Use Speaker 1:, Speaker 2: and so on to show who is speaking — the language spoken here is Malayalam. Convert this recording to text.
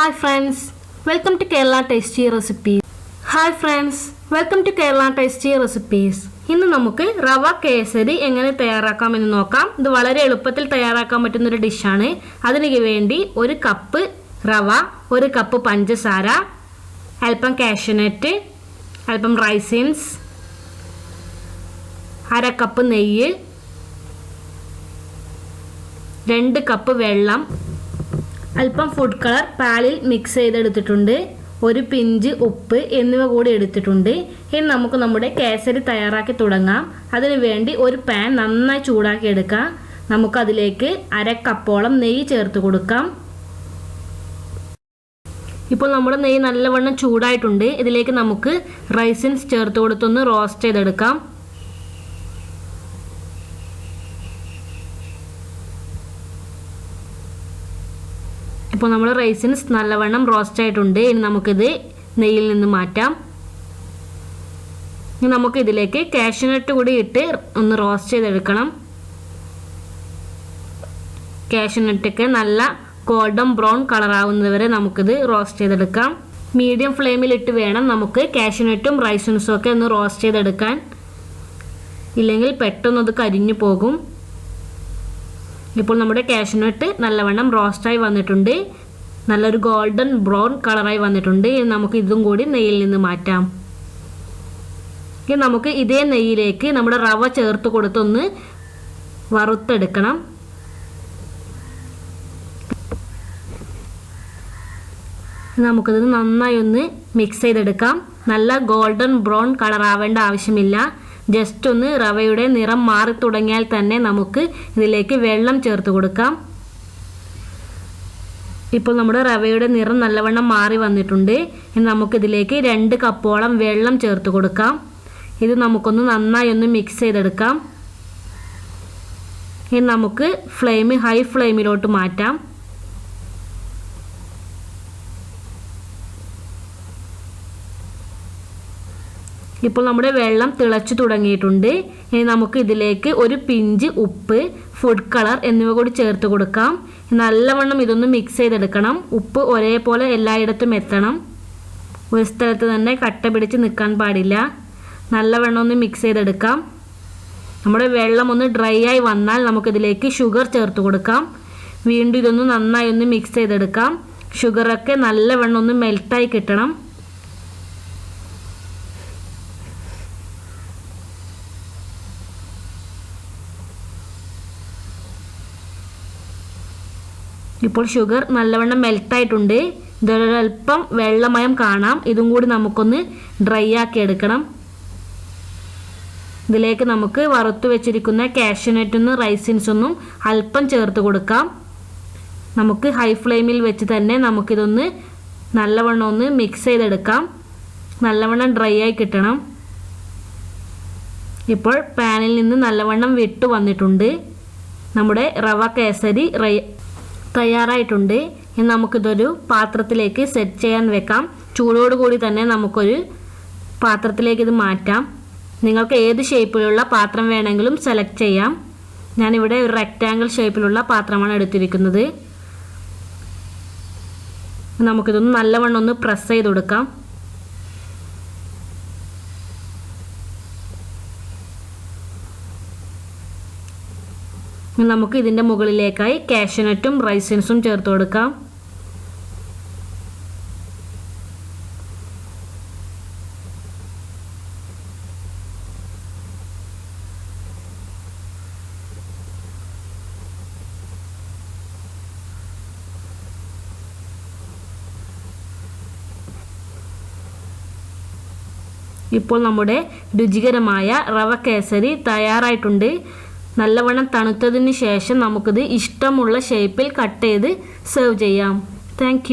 Speaker 1: Hi friends welcome to Kerala tasty recipes hi friends welcome to Kerala tasty recipes ഇന്ന് നമുക്ക് റവ കേസരി എങ്ങനെ തയ്യാറാക്കാമെന്ന് നോക്കാം. ഇത് വളരെ എളുപ്പത്തിൽ തയ്യാറാക്കാൻ പറ്റുന്ന ഒരു ഡിഷാണ്. അതിന് വേണ്ടി ഒരു കപ്പ് റവ ഒരു കപ്പ് പഞ്ചസാര അല്പം കാഷ്യനട്ട് അല്പം റൈസിൻസ് അര കപ്പ് നെയ്യ് രണ്ട് കപ്പ് വെള്ളം അല്പം ഫുഡ് കളർ പാലിൽ മിക്സ് ചെയ്തെടുത്തിട്ടുണ്ട്. ഒരു പിഞ്ച് ഉപ്പ് എന്നിവ കൂടി എടുത്തിട്ടുണ്ട്. ഇനി നമുക്ക് നമ്മുടെ കേസരി തയ്യാറാക്കി തുടങ്ങാം. അതിനു വേണ്ടി ഒരു പാൻ നന്നായി ചൂടാക്കി എടുക്കാം. നമുക്കതിലേക്ക് അര കപ്പോളം നെയ്യ് ചേർത്ത് കൊടുക്കാം. ഇപ്പോൾ നമ്മുടെ നെയ്യ് നല്ലവണ്ണം ചൂടായിട്ടുണ്ട്. ഇതിലേക്ക് നമുക്ക് റൈസിൻസ് ചേർത്ത് കൊടുത്തൊന്ന് റോസ്റ്റ് ചെയ്തെടുക്കാം. ഇപ്പോൾ നമ്മൾ റൈസിൻസ് നല്ലവണ്ണം റോസ്റ്റ് ആയിട്ടുണ്ട്. ഇനി നമുക്കിത് നെയ്യിൽ നിന്ന് മാറ്റാം. ഇനി നമുക്ക് ഇതിലേക്ക് കാഷ്യൂനട്ട് കൂടി ഇട്ട് ഒന്ന് റോസ്റ്റ് ചെയ്തെടുക്കണം. കാഷ്യൂനട്ടൊക്കെ നല്ല ഗോൾഡൻ ബ്രൗൺ കളറാവുന്നതുവരെ നമുക്കിത് റോസ്റ്റ് ചെയ്തെടുക്കാം. മീഡിയം ഫ്ലെയിമിലിട്ട് വേണം നമുക്ക് കാഷ്യൂനട്ടും റൈസിൻസും ഒക്കെ ഒന്ന് റോസ്റ്റ് ചെയ്തെടുക്കാൻ. ഇല്ലെങ്കിൽ പെട്ടെന്ന് അത് കരിഞ്ഞു പോകും. ഇപ്പോൾ നമ്മുടെ കാഷ്യൂനട്ട് നല്ലവണ്ണം റോസ്റ്റായി വന്നിട്ടുണ്ട്. നല്ലൊരു ഗോൾഡൻ ബ്രൗൺ കളറായി വന്നിട്ടുണ്ട്. നമുക്ക് ഇതും കൂടി നെയ്യിൽ നിന്ന് മാറ്റാം. ഇനി നമുക്ക് ഇതേ നെയ്യിലേക്ക് നമ്മുടെ റവ ചേർത്ത് കൊടുത്തൊന്ന് വറുത്തെടുക്കണം. നമുക്കിത് നന്നായി ഒന്ന് മിക്സ് ചെയ്തെടുക്കാം. നല്ല ഗോൾഡൻ ബ്രൗൺ കളർ ആവേണ്ട ആവശ്യമില്ല. ജസ്റ്റ് ഒന്ന് റവയുടെ നിറം മാറി തുടങ്ങിയാൽ തന്നെ നമുക്ക് ഇതിലേക്ക് വെള്ളം ചേർത്ത് കൊടുക്കാം. ഇപ്പോൾ നമ്മുടെ റവയുടെ നിറം നല്ലവണ്ണം മാറി വന്നിട്ടുണ്ട്. ഇനി നമുക്കിതിലേക്ക് രണ്ട് കപ്പോളം വെള്ളം ചേർത്ത് കൊടുക്കാം. ഇത് നമുക്കൊന്ന് നന്നായി ഒന്ന് മിക്സ് ചെയ്തെടുക്കാം. ഇനി നമുക്ക് ഫ്ലെയിം ഹൈ ഫ്ലെയിമിലോട്ട് മാറ്റാം. ഇപ്പോൾ നമ്മുടെ വെള്ളം തിളച്ചു തുടങ്ങിയിട്ടുണ്ട്. ഇനി നമുക്ക് ഇതിലേക്ക് ഒരു പിഞ്ച് ഉപ്പ് ഫുഡ് കളർ എന്നിവ കൂടി ചേർത്ത് കൊടുക്കാം. നല്ലവണ്ണം ഇതൊന്ന് മിക്സ് ചെയ്തെടുക്കണം. ഉപ്പ് ഒരേപോലെ എല്ലായിടത്തും എത്തണം. ഒരു സ്ഥലത്ത് തന്നെ കട്ട പിടിച്ച് നിൽക്കാൻ പാടില്ല. നല്ലവണ്ണം ഒന്ന് മിക്സ് ചെയ്തെടുക്കാം. നമ്മുടെ വെള്ളം ഒന്ന് ഡ്രൈ ആയി വന്നാൽ നമുക്കിതിലേക്ക് ഷുഗർ ചേർത്ത് കൊടുക്കാം. വീണ്ടും ഇതൊന്ന് നന്നായി ഒന്ന് മിക്സ് ചെയ്തെടുക്കാം. ഷുഗറൊക്കെ നല്ലവണ്ണം ഒന്ന് മെൽട്ടായി കിട്ടണം. ഇപ്പോൾ ഷുഗർ നല്ലവണ്ണം മെൽട്ടായിട്ടുണ്ട് ഇതൊരൽപ്പം വെള്ളമയം കാണാം. ഇതും കൂടി നമുക്കൊന്ന് ഡ്രൈ ആക്കി എടുക്കണം. ഇതിലേക്ക് നമുക്ക് വറുത്തു വെച്ചിരിക്കുന്ന കാഷ്യനട്ടൊന്നും റൈസിൻസൊന്നും അല്പം ചേർത്ത് കൊടുക്കാം. നമുക്ക് ഹൈ ഫ്ലെയിമിൽ വെച്ച് തന്നെ നമുക്കിതൊന്ന് നല്ലവണ്ണം ഒന്ന് മിക്സ് ചെയ്തെടുക്കാം. നല്ലവണ്ണം ഡ്രൈ ആയി കിട്ടണം. ഇപ്പോൾ പാനിൽ നിന്ന് നല്ലവണ്ണം വിട്ടു വന്നിട്ടുണ്ട്. നമ്മുടെ റവ കേസരി തയ്യാറായിട്ടുണ്ട്. ഇനി നമുക്കിതൊരു പാത്രത്തിലേക്ക് സെറ്റ് ചെയ്യാൻ വെക്കാം. ചൂടോടുകൂടി തന്നെ നമുക്കൊരു പാത്രത്തിലേക്ക് ഇത് മാറ്റാം. നിങ്ങൾക്ക് ഏത് ഷേപ്പിലുള്ള പാത്രം വേണമെങ്കിലും സെലക്ട് ചെയ്യാം. ഞാനിവിടെ ഒരു റെക്റ്റാങ്കിൾ ഷേപ്പിലുള്ള പാത്രമാണ് എടുത്തിരിക്കുന്നത്. നമുക്കിതൊന്ന് നല്ലവണ്ണം ഒന്ന് പ്രസ് ചെയ്ത് കൊടുക്കാം. നമുക്ക് ഇതിന്റെ മുകളിലേക്കായി കാഷ്യനട്ടും റൈസിൻസും ചേർത്ത് കൊടുക്കാം. ഇപ്പോൾ നമ്മുടെ രുചികരമായ റവ കേസരി തയ്യാറായിട്ടുണ്ട്. നല്ലവണ്ണം തണുത്തതിന് ശേഷം നമുക്കിത് ഇഷ്ടമുള്ള ഷേപ്പിൽ കട്ട് ചെയ്ത് സെർവ് ചെയ്യാം. താങ്ക്